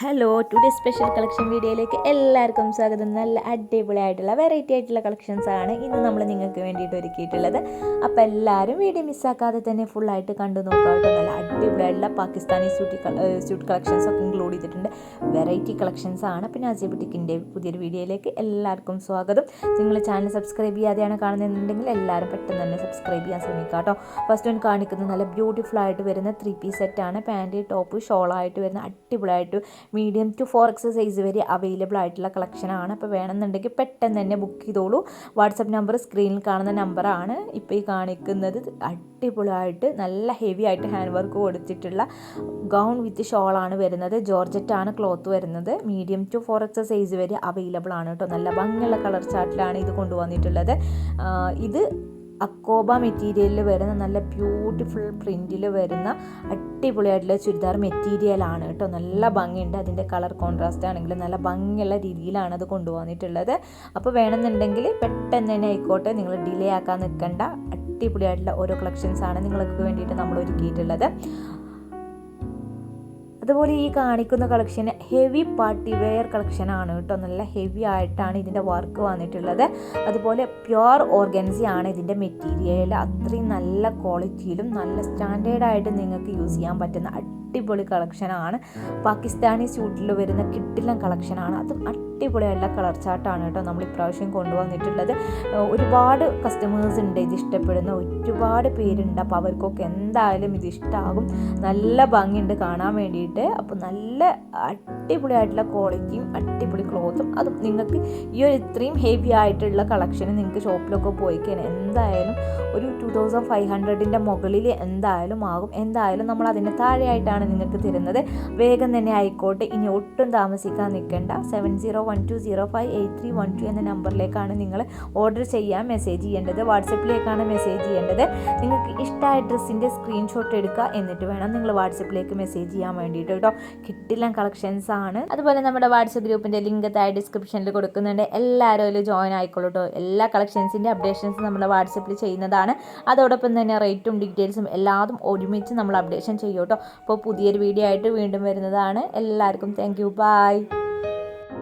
Hello today special collection വീഡിയോയിലേക്ക് എല്ലാവർക്കും സ്വാഗതം. നല്ല അടിപൊളിയായിട്ടുള്ള വെറൈറ്റി ആയിട്ടുള്ള കളക്ഷൻസ് ആണ് ഇന്ന് നമ്മൾ നിങ്ങൾക്ക് വേണ്ടിയിട്ട് ഒരുക്കിയിട്ടുള്ളത്. അപ്പോൾ എല്ലാവരും വീഡിയോ മിസ്സാക്കാതെ തന്നെ ഫുള്ളായിട്ട് കണ്ടു നോക്കാട്ടോ നല്ല അടിപൊളിയായിട്ടുള്ള പാകിസ്ഥാനി സ്യൂട്ടി സ്യൂട്ട് കളക്ഷൻസ് ഒക്കെ ഇൻക്ലൂഡ് ചെയ്തിട്ടുണ്ട്. വെറൈറ്റി കളക്ഷൻസ് ആണ്. പിന്നെ അജയ് ബുട്ടിക്കിന്റെ പുതിയൊരു വീഡിയോയിലേക്ക് എല്ലാവർക്കും സ്വാഗതം. നിങ്ങൾ ചാനൽ സബ്സ്ക്രൈബ് ചെയ്യാതെയാണ് കാണുന്നതെന്നുണ്ടെങ്കിൽ എല്ലാവരും പെട്ടെന്ന് തന്നെ സബ്സ്ക്രൈബ് ചെയ്യാൻ ശ്രമിക്കുക കേട്ടോ. ഫസ്റ്റ് വൺ കാണിക്കുന്നത് നല്ല ബ്യൂട്ടിഫുൾ ആയിട്ട് വരുന്ന ത്രീ പീസ് സെറ്റാണ് പാന്റ് ടോപ്പ് ഷോളായിട്ട് വരുന്ന അടിപൊളിയായിട്ട് medium to four X size വരെ അവൈലബിൾ ആയിട്ടുള്ള കളക്ഷനാണ് അപ്പോൾ വേണമെന്നുണ്ടെങ്കിൽ പെട്ടെന്ന് തന്നെ ബുക്ക് ചെയ്തോളൂ. വാട്സപ്പ് നമ്പർ സ്ക്രീനിൽ കാണുന്ന നമ്പറാണ് ഇപ്പോൾ ഈ കാണിക്കുന്നത് അടിപൊളിയായിട്ട് നല്ല ഹെവി ആയിട്ട് ഹാൻഡ് വർക്ക് കൊടുത്തിട്ടുള്ള ഗൗൺ വിത്ത് ഷോളാണ് വരുന്നത്. ജോർജറ്റാണ് ക്ലോത്ത് വരുന്നത്. Medium to four X size വരെ അവൈലബിൾ ആണ് കേട്ടോ. നല്ല ഭംഗിയുള്ള കളർ ചാർട്ടിലാണ് ഇത് കൊണ്ടുവന്നിട്ടുള്ളത്. ഇത് അക്കോബ മെറ്റീരിയലിൽ വരുന്ന നല്ല ബ്യൂട്ടിഫുൾ പ്രിന്റിൽ വരുന്ന അടിപൊളിയായിട്ടുള്ള ചുരിദാർ മെറ്റീരിയലാണ് കേട്ടോ. നല്ല ഭംഗിയുണ്ട്. അതിന്റെ കളർ കോൺട്രാസ്റ്റ് ആണെങ്കിലും നല്ല ഭംഗിയുള്ള രീതിയിലാണ് അത് കൊണ്ടുവന്നിട്ടുള്ളത്. അപ്പോൾ വേണമെന്നുണ്ടെങ്കിൽ പെട്ടെന്ന് തന്നെ ആയിക്കോട്ടെ നിങ്ങൾ ഡിലേ ആക്കാൻ നിൽക്കേണ്ട. അടിപൊളിയായിട്ടുള്ള ഓരോ കളക്ഷൻസ് ആണ് നിങ്ങൾക്ക് വേണ്ടിയിട്ട് നമ്മൾ ഒരുക്കിയിട്ടുള്ളത് അതുപോലെ ഈ കാണിക്കുന്ന collection heavy party wear collection ആണ് കേട്ടോ. നല്ല ഹെവി ആയിട്ടാണ് ഇതിന്റെ വർക്ക് വന്നിട്ടുള്ളത്. അതുപോലെ ഓർഗൻസി ആണ് ഇതിന്റെ മെറ്റീരിയൽ അത്രയും നല്ല ക്വാളിറ്റിയിലും നല്ല സ്റ്റാൻഡേർഡായിട്ട് നിങ്ങൾക്ക് യൂസ് ചെയ്യാൻ പറ്റുന്ന അടിപൊളി കളക്ഷനാണ് പാകിസ്ഥാനി സ്യൂട്ടിൽ വരുന്ന കിട്ടിലം കളക്ഷനാണ് അതും അടിപൊളിയായിട്ടുള്ള കളർ ചാർട്ടാണ് കേട്ടോ നമ്മൾ ഇപ്രാവശ്യം കൊണ്ടുവന്നിട്ടുള്ളത്. ഒരുപാട് കസ്റ്റമേഴ്സ് ഉണ്ട് ഇത് ഇഷ്ടപ്പെടുന്ന. ഒരുപാട് പേരുണ്ട്. അപ്പോൾ അവർക്കൊക്കെ എന്തായാലും ഇത് ഇഷ്ടമാകും നല്ല ഭംഗിയുണ്ട് കാണാൻ വേണ്ടിയിട്ട്. അപ്പോൾ നല്ല അടിപൊളിയായിട്ടുള്ള ക്വാളിറ്റിയും അടിപൊളി ക്ലോത്തും അതും നിങ്ങൾക്ക് ഈ ഒരു ഇത്രയും ഹെവി ആയിട്ടുള്ള കളക്ഷൻ നിങ്ങൾക്ക് ഷോപ്പിലൊക്കെ പോയി കഴിഞ്ഞാൽ എന്തായാലും ഒരു ടു തൗസൻഡ് ഫൈവ് ഹൺഡ്രഡിന്റെ മുകളിൽ എന്തായാലും ആകും. എന്തായാലും നമ്മൾ അതിന്റെ താഴെയായിട്ടാണ് നിങ്ങൾക്ക് തരുന്നത്. വേഗം തന്നെ ആയിക്കോട്ടെ. ഇനി ഒട്ടും താമസിക്കാൻ നിൽക്കേണ്ട. Seven zero one two zero five eight three one two എന്ന നമ്പറിലേക്കാണ് നിങ്ങൾ ഓർഡർ ചെയ്യാൻ മെസ്സേജ് ചെയ്യേണ്ടത്. വാട്സപ്പിലേക്കാണ് മെസ്സേജ് ചെയ്യേണ്ടത്. നിങ്ങൾക്ക് ഇഷ്ടമായ ഡ്രസ്സിന്റെ സ്ക്രീൻഷോട്ട് എടുക്കുക. എന്നിട്ട് വേണം നിങ്ങൾ വാട്സപ്പിലേക്ക് മെസ്സേജ് ചെയ്യാൻ വേണ്ടിയിട്ട് കേട്ടോ. കിട്ടില്ല കളക്ഷൻസ് ആണ്. അതുപോലെ നമ്മുടെ വാട്സപ്പ് ഗ്രൂപ്പിന്റെ ലിങ്ക് താഴെ ഡിസ്ക്രിപ്ഷനിൽ കൊടുക്കുന്നുണ്ട്. എല്ലാവരും അതിൽ ജോയിൻ ആയിക്കോളൂ എല്ലാ കളക്ഷൻസിന്റെ അപ്ഡേഷൻസ് നമ്മൾ വാട്സപ്പിൽ ചെയ്യുന്നതാണ്. അതോടൊപ്പം തന്നെ റേറ്റും ഡീറ്റെയിൽസും എല്ലാതും ഒരുമിച്ച് നമ്മൾ അപ്ഡേഷൻ ചെയ്യും കേട്ടോ അപ്പോൾ പുതിയൊരു വീഡിയോ ആയിട്ട് വീണ്ടും വരുന്നതാണ്. എല്ലാവർക്കും താങ്ക് യു ബൈ